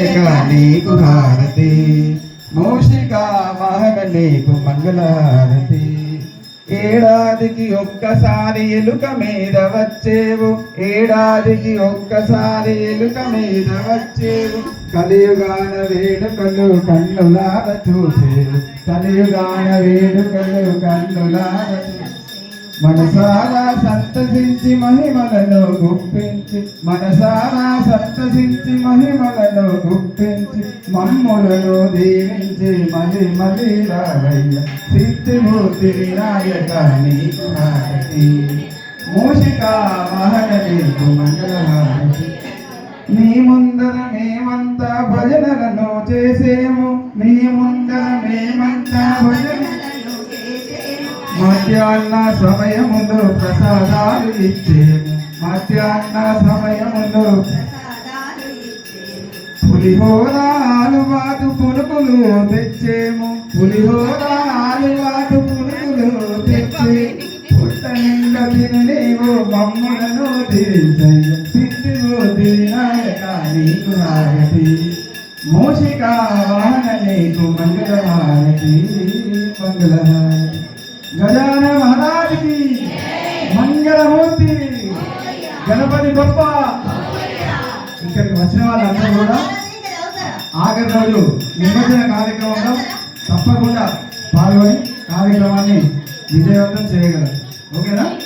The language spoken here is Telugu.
ఏక నీకు హారతి మూషిక వాహన నీకు మంగళహారతి ఏడాదికి ఒక్కసారి ఎలుక మీద వచ్చేవు. ఏడాదికి ఒక్కసారి ఎలుక మీద వచ్చేవు. కలియుగాన వేడుకలు కన్నులార చూసేవు. కలియుగాన వేడుకలు కన్నులార చూసేవు. మనసారా సంతసించి మహిమలను గుప్పించి మనసారా సంతసించి మహిమలను గుప్పించి మమ్ములను దీవించి మలి రావయ్య సిద్ధిమూర్తి వినాయక నీకు హారతి మూషిక వాహన నీకు మంగళహారతి నీ ముందర మేమంతా భజనలను చేసేము నీ ముందర మేమంతా భజన మధ్యాహ్న సమయములో ప్రసాదాలు ఇచ్చేము మధ్యాహ్న సమయములో పులిహోర ఆలువాదు పునుకులు తెచ్చేము. పులిహోర ఆలువాదు పునుకులు తెచ్చే పుట్ట నిండా తిని నీవు మమ్ములను తీర్చయ్య నీకు మూషిక వాహన నీకు మంగళహారతి మంగళహారతి గజాన మహారాజుకి మంగళమూర్తి. గణపతి గొప్ప ఇక్కడికి వచ్చిన వాళ్ళందరూ కూడా ఆఖరి రోజు నిమజ్జన కార్యక్రమంలో తప్పకుండా పాల్గొని కార్యక్రమాన్ని విజయవంతం చేయగలరు. ఓకేనా?